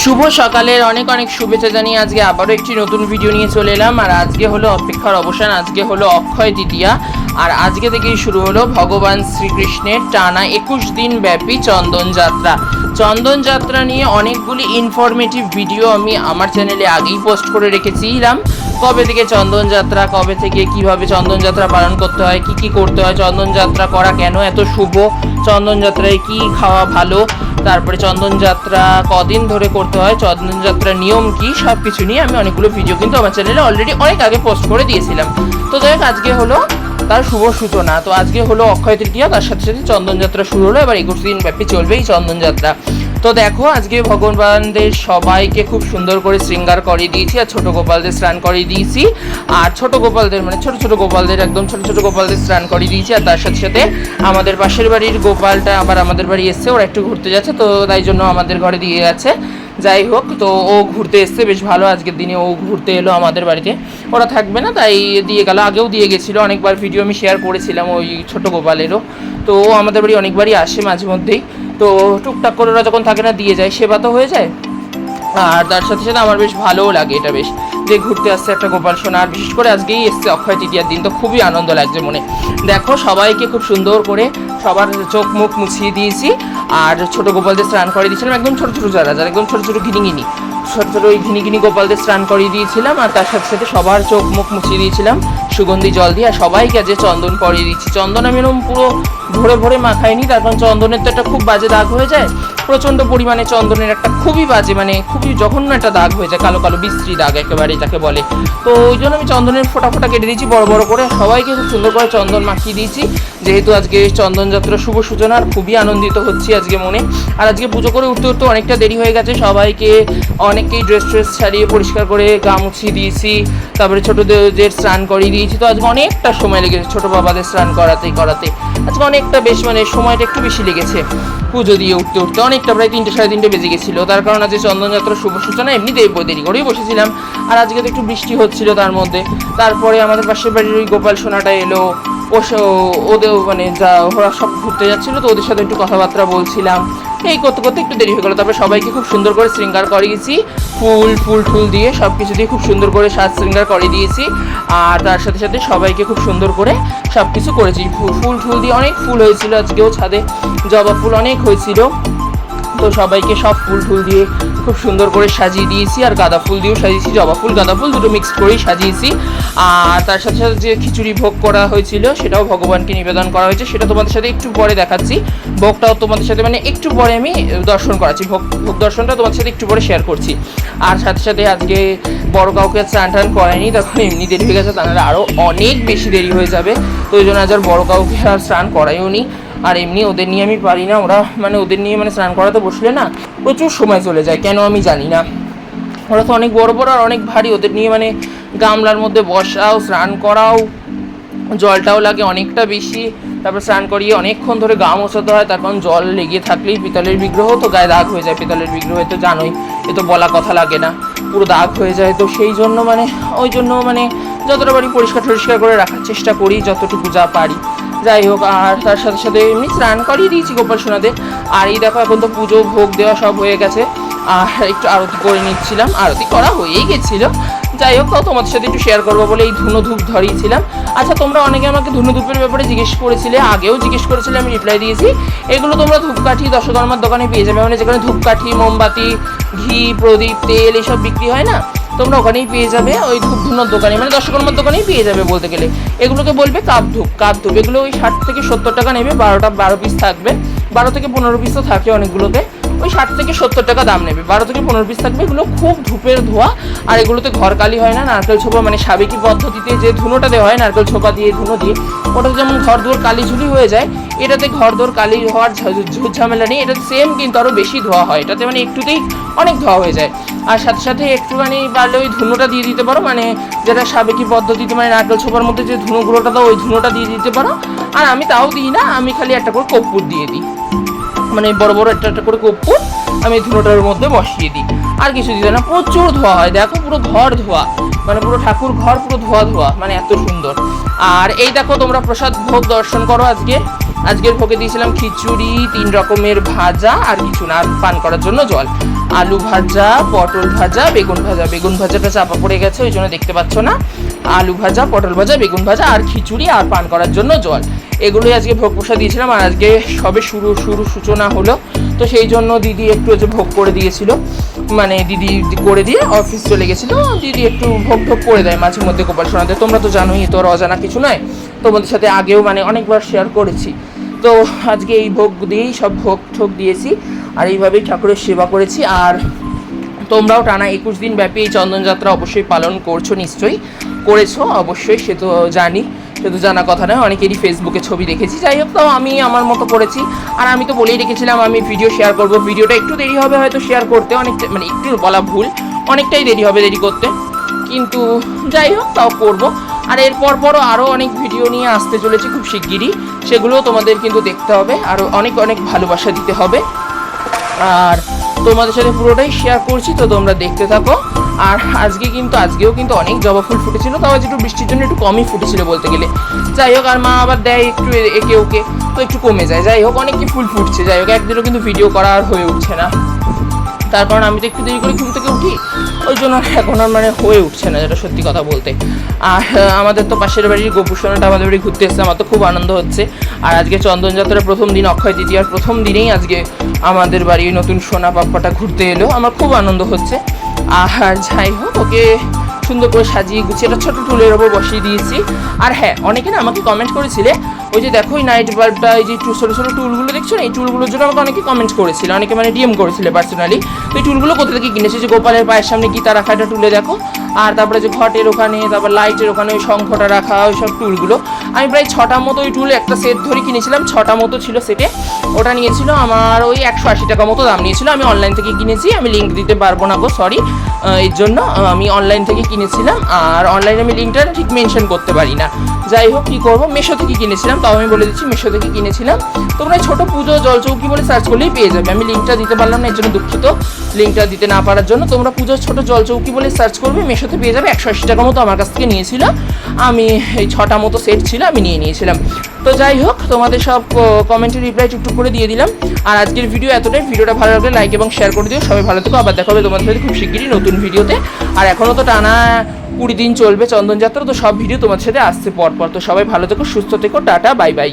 শুভ সকালের অনেক অনেক শুভেচ্ছা জানিয়ে আজকে আবারও একটি নতুন ভিডিও নিয়ে চলে এলাম। আর আজকে হলো অপেক্ষার অবসান, আজকে হলো অক্ষয় দ্বিতীয়া আর আজকে থেকেই শুরু হলো ভগবান শ্রীকৃষ্ণের টানা একুশ দিন ব্যাপী চন্দন যাত্রা। চন্দন যাত্রা নিয়ে অনেকগুলি ইনফরমেটিভ ভিডিও আমি আমার চ্যানেলে আগেই পোস্ট করে রেখেছিলাম। কবে থেকে চন্দন যাত্রা, কবে থেকে কীভাবে চন্দন যাত্রা পালন করতে হয়, কি কি করতে হয়, চন্দন যাত্রা করা কেন এত শুভ, চন্দন যাত্রায় কি খাওয়া ভালো, তারপরে চন্দন যাত্রা কদিন ধরে করতে হয়, চন্দন যাত্রার নিয়ম কি সব কিছু নিয়ে আমি অনেকগুলো ভিডিও কিন্তু আমার চ্যানেলে অলরেডি অনেক আগে পোস্ট করে দিয়েছিলাম। তো হোক, আজকে হলো তার শুভ সূচনা। তো আজকে হলো অক্ষয় তৃতীয়া, তার সাথে সাথে চন্দনযাত্রা শুরু হলো। এবার একুশ দিন ব্যাপী চলবে এই চন্দনযাত্রা তো দেখো, আজকে ভগবানদের সবাইকে খুব সুন্দর করে শৃঙ্গার করিয়ে দিয়েছি আর ছোট গোপালদের স্নান করিয়ে দিয়েছি। আর ছোট গোপালদের মানে ছোট ছোট গোপালদের একদম ছোট ছোট গোপালদের স্নান করিয়ে দিয়েছি। আর তার সাথে সাথে আমাদের পাশের বাড়ির গোপালটা আবার আমাদের বাড়ি এসছে, ওরা একটু ঘুরতে যাচ্ছে। তো তাই জন্য আমাদের ঘরে দিয়ে যাচ্ছে যাই হোক, তো ও ঘুরতে এসছে, বেশ ভালো আজকের দিনে ও ঘুরতে এলো আমাদের বাড়িতে। ওরা থাকবে না, তাই দিয়ে গেল, আগেও দিয়ে গেছিল, অনেকবার ভিডিও আমি শেয়ার করেছিলাম ওই ছোট গোপালেরও। তো ও আমাদের বাড়ি অনেকবারই আসে মাঝে মধ্যেই। তো টুকটাক করে ওরা যখন থাকে না, দিয়ে যায়, সেবা তো হয়ে যায়। আর তার সাথে সাথে আমার বেশ ভালোও লাগে এটা বেশ। যে ঘুরতে আসছে একটা গোপাল সোনা, আর বিশেষ করে আজকেই এসছে অক্ষয় তৃতীয়ার দিন, তো খুবই আনন্দ লাগছে মনে। দেখো, সবাইকে খুব সুন্দর করে সবার চোখ মুখ মুছিয়ে দিয়েছি, আর ছোট গোপালদের স্নান করে দিয়েছিলাম, একদম ছোট ছোট যারা যারা একদম ছোট ছোট ঘিনি ঘিনি ছোট ছোট ওই ঘিনি ঘিনি গোপালদের স্নান করিয়ে দিয়েছিলাম, আর তার সাথে সাথে সবার চোখ মুখ মুছিয়ে দিয়েছিলাম, সুগন্ধি জল দিয়ে, আর সবাইকে আজকে চন্দন করিয়ে দিচ্ছি চন্দন আমি এরকম পুরো ভরে ভরে মাখাইনি, তার কারণ চন্দনের তো একটা খুব বাজে দাগ হয়ে যায় প্রচণ্ড পরিমাণে চন্দনের একটা খুবই বাজে মানে খুবই জঘন্য একটা দাগ হয়ে যায়, কালো কালো বিশ্রী দাগ একেবারে যাকে বলে। তো ওই জন্য আমি চন্দনের ফোটা ফোটা কেটে দিয়েছি, বড় বড় করে। সবাইকে খুব সুন্দর করে চন্দন মাখিয়ে দিয়েছি। যেহেতু আজকে চন্দন যাত্রা শুভ সূচনা খুবই আনন্দিত হচ্ছি আজকে মনে। আর আজকে পুজো করে উঠতে উঠতে অনেকটা দেরি হয়ে গেছে। সবাইকে অনেককেই ড্রেস ট্রেস ছাড়িয়ে পরিষ্কার করে গা মুছিয়ে দিয়েছি। তারপরে ছোটোদের স্নান করিয়ে দিয়েছি। তো আজকে অনেকটা সময় লেগেছে, ছোটো বাবাদের স্নান করাতে করাতে। আজকে অনেকটা বেশ মানে সময়টা একটু বেশি লেগেছে। পুজো দিয়ে উঠতে উঠতে অনেকটা প্রায় তিনটে, সাড়ে তিনটে বেজে গেছিল। তার কারণ আজকে চন্দনযাত্রার শুভ সূচনা এমনিতেই দেরি করেই বসেছিলাম। আর আজকে তো একটু বৃষ্টি হচ্ছিল তার মধ্যে। তারপরে আমাদের পাশের বাড়ির ওই গোপাল সোনাটা এলো। ওদের মানে যা, ওরা সব ঘুরতে যাচ্ছিল, তো ওদের সাথে একটু কথাবার্তা বলছিলাম। এই করতে করতে একটু দেরি হয়ে গেলো, তারপরে সবাইকে খুব সুন্দর করে শৃঙ্গার করিয়েছি। ফুল ফুল টুল দিয়ে সব কিছু দিয়ে খুব সুন্দর করে সাজ শৃঙ্গার করে দিয়েছি। আর তার সাথে সাথে সবাইকে খুব সুন্দর করে সব কিছু করেছি ফুল ফুল টুল দিয়ে অনেক ফুল হয়েছিল আজকেও ছাদে। জবা ফুল অনেক হয়েছিল। তো সবাইকে সব ফুল ফুল দিয়ে খুব সুন্দর করে সাজিয়ে দিয়েছি, আর গাঁদা ফুল দিয়েও সাজিয়েছি, জবা ফুল, গাঁদা ফুল দুটো মিক্সড করেই সাজিয়েছি। আর তার সাথে সাথে যে খিচুড়ি ভোগ করা হয়েছিল, সেটাও ভগবানকে নিবেদন করা হয়েছে, সেটা তোমাদের সাথে একটু পরে দেখাচ্ছি। ভোগটাও তোমাদের সাথে মানে একটু পরে আমি দর্শন করাচ্ছি, ভোগ ভোগ দর্শনটা তোমাদের সাথে একটু পরে শেয়ার করছি। আর সাথে সাথে আজকে বড় কাউকে স্নান টান করায়নি তখন এমনি দেরি হয়ে গেছে, তাহলে আরও অনেক বেশি দেরি হয়ে যাবে। তো ওই জন্য আজ আর বড় কাউকে আর স্নান করাইও নি আর এমনি ওদের নিয়ে আমি পারি না। ওরা মানে ওদের নিয়ে মানে স্নান করাতে বসলে না প্রচুর সময় চলে যায়, কেন আমি জানি না। ওরা তো অনেক বড় বড় আর অনেক ভারী। ওদের নিয়ে মানে গামলার মধ্যে বসাও, স্নান করাও, জলটাও লাগে অনেকটা বেশি। তারপর স্নান করিয়ে অনেকক্ষণ ধরে গা মোছাতে হয়। তার কারণ জল লেগে থাকলেই পিতলের বিগ্রহ তো গায়ে দাগ হয়ে যায়। পিতলের বিগ্রহে তো জানোই, এ তো বলা কথা লাগে না। পুরো দাগ হয়ে যায়। তো সেই জন্য মানে ওই জন্য মানে যতটা পারি পরিষ্কার টরিষ্কার করে রাখার চেষ্টা করি, যতটুকু যা পারি। যাই হোক, আর তার সাথে সাথে এমনি স্নান করিয়ে দিয়েছি গোপাল সোনাতে। আর এই দেখো, এখন তো পুজো, ভোগ দেওয়া সব হয়ে গেছে। আর একটু আরতি করে নিচ্ছিলাম। আরতি করা হয়েই গেছিল। যাই হোক তাও তোমাদের সাথে একটু শেয়ার করব বলে এই ধুনো ধূপ ধরিয়েছিলাম। আচ্ছা তোমরা অনেকে আমাকে ধুনো ধূপের ব্যাপারে জিজ্ঞেস করেছিলে, আগেও জিজ্ঞেস করেছিলে, আমি রিপ্লাই দিয়েছি। এগুলো তোমরা ধূপকাঠি দশকর্মার দোকানে পেয়ে যাবে। মানে যেখানে ধূপকাঠি, মোমবাতি, ঘি, প্রদীপ, তেল, এসব বিক্রি হয় না? তোমরা ওখানেই পেয়ে যাবে ওই ধূপ ধুনার দোকানে মানে দশকর্মার দোকানেই পেয়ে যাবে বলতে গেলে। এগুলোকে বলবে কাপ ধূপ কাপ ধূপ। এগুলো ওই ষাট থেকে সত্তর টাকা নেবে, বারোটা, বারো পিস থাকবে। বারো থেকে পনেরো পিসও থাকে অনেকগুলোতে। ওই ষাট থেকে সত্তর টাকা দাম নেবে। বারো থেকে পনেরো পিস থাকবে, এগুলো খুব ধূপের ধোয়া। আর এগুলোতে ঘর কালি হয় না, নারকেল ছোপা মানে সাবেকি পদ্ধতিতে যে ধুনোটা দেওয়া হয়, নারকেল ছোপা দিয়ে, ধুনো দিয়ে ওটাতে যেমন ঘর দুয়ার কালি ঝুলি হয়ে যায়, এটাতে ঘর দোর কালি হওয়ার ঝামেলা নেই। এটা সেম কিন্তু আরও বেশি ধোয়া হয়। এটাতে মানে একটুতেই অনেক ধোয়া হয়ে যায়। আর সাথে সাথে একটুখানি পারলে ওই ধুনোটা দিয়ে দিতে পারো মানে যেটা সাবেকি পদ্ধতিতে মানে নারকেল ছোপার মধ্যে যে ধুনোগুলোটা দাও, ওই ধুনোটা দিয়ে দিতে পারো। আর আমি তাও দিই না, আমি খালি একটা করে কর্পূর দিয়ে দিই। মানে বড় বড় একটা একটা করে কর্পূর আমি ধুলোটার মধ্যে বসিয়ে দিই। আর কিছু দিতে না প্রচুর ধোয়া হয়, দেখো পুরো ঘর ধোয়া মানে পুরো ঠাকুর ঘর পুরো ধোয়া ধোয়া মানে এত সুন্দর। আর এই দেখো তোমরা প্রসাদ ভোগ দর্শন করো আজকে। আজকের ভোগে দিয়েছিলাম খিচুড়ি, তিন রকমের ভাজা আর কিছু না পান করার জন্য জল। আলু ভাজা, পটল ভাজা, বেগুন ভাজা, বেগুন ভাজাটা চাপা পড়ে গেছে, ওই জন্য দেখতে পাচ্ছ না। আলু ভাজা, পটল ভাজা, বেগুন ভাজা আর খিচুড়ি আর পান করার জন্য জল। এগুলোই আজকে ভোগ প্রসাদ দিয়েছিলাম, আর আজকে সবে শুরু শুরু সূচনা হলো। তো সেই জন্য দিদি একটু যে ভোগ করে দিয়েছিল। মানে দিদি করে দিয়ে অফিস চলে গেছিল। দিদি একটু ভোগ ঠোক করে দেয় মাঝে মধ্যে গোপাল সোনাতে তোমরা তো জানোই তো অজানা কিছু নয়। তোমাদের সাথে আগেও মানে অনেকবার শেয়ার করেছি। তো আজকে এই ভোগ দিয়েই সব ভোগ ঠোক দিয়েছি, আর এইভাবেই ঠাকুরের সেবা করেছি। আর তোমরাও টানা একুশ দিন ব্যাপী এই চন্দনযাত্রা অবশ্যই পালন করছ, নিশ্চয়ই করেছ। অবশ্যই সে তো জানি। তো জানা কথা নয়, অনেকেরই ফেসবুকে ছবি দেখেছি। যাই হোক, তাও আমি আমার মতো করেছি। আর আমি তো বলেই রেখেছিলাম, আমি ভিডিও শেয়ার করব। ভিডিওটা একটু দেরি হবে হয়তো শেয়ার করতে, অনেকটা মানে একটু বলা ভুল, অনেকটাই দেরি হবে দেরি করতে। কিন্তু যাই হোক, তাও করব। আর এরপর পরও আরও অনেক ভিডিও নিয়ে আসতে চলেছি খুব শিগগিরই। সেগুলোও তোমাদের কিন্তু দেখতে হবে। আরও অনেক অনেক ভালোবাসা দিতে হবে। আর তোমাদের সাথে পুরোটাই শেয়ার করছি, তো তোমরা দেখতে থাকো। আর আজকে কিন্তু, আজকেও কিন্তু অনেক জবা ফুল ফুটেছিল, তাও আজ একটু বৃষ্টির জন্য একটু কমই ফুটেছিল বলতে গেলে। যাই হোক, আর মা আবার দেয় একটু একে ওকে, তো একটু কমে যায়। যাই হোক অনেক কি ফুল ফুটছে। যাই হোক, একদিনও কিন্তু ভিডিও করা আর হয়ে উঠছে না। তার কারণ আমি তো একটু দেরি করে ঘুম থেকে উঠি, ওই জন্য এখন আর মানে হয়ে উঠছে না যেটা সত্যি কথা বলতে। আর আমাদের তো পাশের বাড়ির গোপুসোনাটা আমাদের বাড়ি ঘুরতে এসছে, আমার তো খুব আনন্দ হচ্ছে। আর আজকে চন্দনযাত্রার প্রথম দিন, অক্ষয় তৃতীয়ার প্রথম দিনেই আজকে আমাদের বাড়ি নতুন সোনা পাপ্পাটা ঘুরতে এলো, আমার খুব আনন্দ হচ্ছে। আর যাই হোক, ওকে সুন্দর করে সাজিয়ে গুছিয়ে একটা ছোটো টুলের ওপর বসিয়ে দিয়েছি। আর হ্যাঁ অনেকে না আমাকে কমেন্ট করেছিলে, ওই যে দেখো এই নাইট বাল্বটা এই যে ছোটো ছোটো টুলগুলো দেখছ না, এই টুলগুলোর জন্য আমাকে অনেকে কমেন্ট করেছিল, অনেকে মানে ডিএম করেছিল পার্সোনালি তো এই টুলগুলো কোথা থেকে কিনেছি? যে গোপালের পায়ের সামনে গীতা রাখা একটা টুলে দেখো, আর তারপরে যে ঘটের ওখানে, তারপর লাইটের ওখানে ওই শঙ্খটা রাখা, ওই সব টুলগুলো। আমি প্রায় ছটা মতো ওই টুল একটা সেট ধরে কিনেছিলাম, ছটা মতো ছিল সেটে ওটা নিয়েছিল আমার ওই একশো আশি টাকা মতো দাম নিয়েছিল। আমি অনলাইন থেকে কিনেছি, আমি লিঙ্ক দিতে পারব না গো সরি এর জন্য আমি অনলাইন থেকে কিনেছিলাম, আর অনলাইনে আমি লিঙ্কটা ঠিক মেনশন করতে পারি না। যাই হোক, কী করব? মেশো থেকে কিনেছিলাম, তাও আমি বলে দিচ্ছি মেশো থেকে কিনেছিলাম। তোমরা ছোটো পুজো, জল চৌকি বলে সার্চ করলেই পেয়ে যাবে। আমি লিঙ্কটা দিতে পারলাম না, এর জন্য দুঃখিত। লিঙ্কটা দিতে না পারার জন্য তোমরা পুজোর ছোটো জল চৌকি বলে সার্চ করবে মেশোতে পেয়ে যাবে। একশো আশি টাকা মতো আমার কাছ থেকে নিয়েছিল। আমি এই ছটা মতো সেট ছিল, আমি নিয়ে নিয়েছিলাম। তো যাই হোক, তোমাদের সব কমেন্টের রিপ্লাই টুকটুক করে দিয়ে দিলাম। আর আজকের ভিডিও এতটাই। ভিডিওটা ভালো লাগলে লাইক এবং শেয়ার করে দিও। সবাই ভালো থেকো। আবার দেখাবে তোমাদের সাথে খুব শিগগিরই নতুন ভিডিওতে আর এখনও তো টানা কুড়ি দিন চলবে চন্দনযাত্রা তো সব ভিডিও তোমাদের সাথে আসছে পরপর। তো সবাই ভালো থেকো, সুস্থ থেকো। Tata bye bye